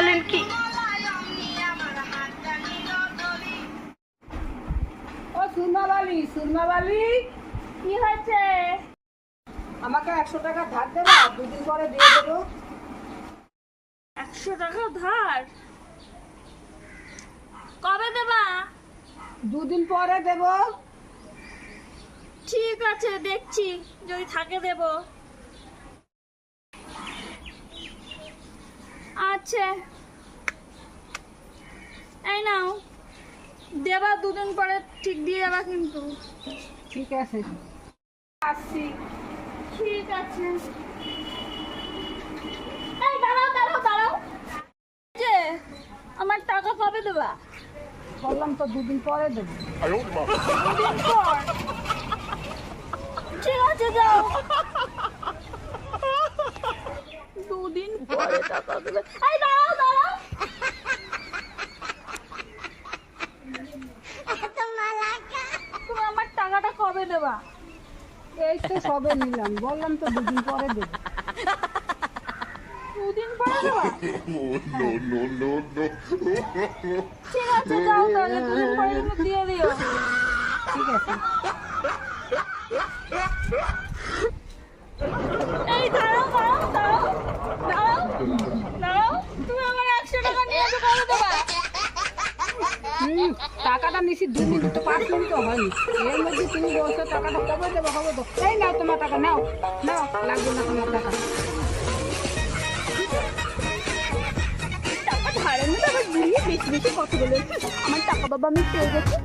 বলেন কি? ও কি হয়েছে? আমাকে একশো টাকা ধার দেবা দুদিন পরে দিয়ে দেবো। একশো টাকা ধার? কবে দেবা? দুদিন পরে দেবো। ঠিক আছে দেখছি। যদি থাকে দেব। আচ্ছা এই নাও। দেবা দুদিন পরে ঠিক দিয়ে যাবা কিন্তু। ঠিক আছে। আসছি। ঠিক আছে। এই দাঁড়াও দাঁড়াও দাঁড়াও। যে আমার টাকা কবে দেবা? বললাম তো দুদিন পরে দেবো। দুদিন পর। ঠিক আছে যাও দুদিন পরে টাকা দেবে এই দাঁড়াও দাঁড়াও। তুমি আমার টাকাটা কবে দেবা? এই তো সবে নিলাম। বললাম তো দুদিন পরে দেবো। দুদিন পরে দেবা? no, no, no, no. ঠিক আছে যাও তাহলে। দুদিন পরে দিয়ে দিও। ঠিক আছে এই দাঁড়াও দাঁড়াও দাঁড়াও দাঁড়াও দাঁড়াও তুমি আমার একশো টাকা নিয়ে কবে দেবা টাকাটা নিছি দু মিনিট তো পাঁচ মিনিট হয়নি। এর মধ্যে তুমি বলছো টাকাটা কবে দেবো কবে দেবো এই নাও তোমার টাকা নাও নাও লাগবে না তোমার টাকা। আমার টাকা বাবা আমি পেয়ে গেছি।